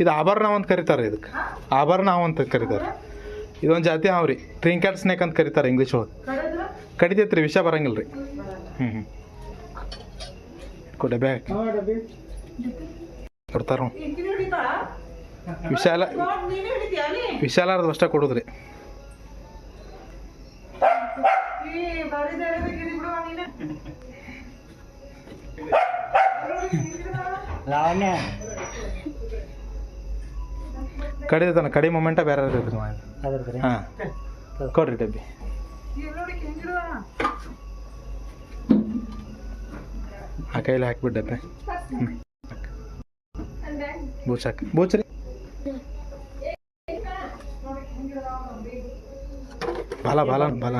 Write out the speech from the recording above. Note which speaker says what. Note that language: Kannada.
Speaker 1: ಇದು ಆಭರಣ ಅಂತ ಕರೀತಾರೆ ಇದಕ್ಕೆ. ಆಭರಣ ಅಂತ ಕರೀತಾರೆ. ಇದೊಂದು ಜಾತಿ ಅವ್ರಿ. ರೀ ಕಾರ್ಡ್ ಸ್ನೇಕ್ ಅಂತ ಕರೀತಾರೆ ಇಂಗ್ಲೀಷ್ ಒಳಗೆ. ಕಡಿತೈತ್ರಿ ವಿಷ ಬರಂಗಿಲ್ಲ ರೀ ಹ್ಞೂ ಹ್ಞೂ ಕೊಡೆ ಬ್ಯಾಗ್ ಕೊಡ್ತಾರ ವಿಶಾಲ ವಿಶಾಲಾರ್ದು ಅಷ್ಟೇ ಕೊಡುದ್ರಿ.
Speaker 2: ಲಾವಣ್ಯ
Speaker 1: ಕಡಿದೈತನ ಕಡಿ ಮೊಮೆಂಟ ಬೇರೆ ಇರ್ತೈತೆ ರೀ
Speaker 2: ಅದ್ರದ್ರಿ
Speaker 1: ಹಾಂ ಕೊಡ್ರಿ ಡಬ್ಬಿ ಆ ಕೈಲಿ ಹಾಕ್ಬಿಟ್ಟು ಡಬ್ಬೆ ಹ್ಞೂ ಬೂಚ್ ಹಾಕಿ ಬೂಚ್ ರೀ ಬಾಲ ಬಾಲ ಬಾಲ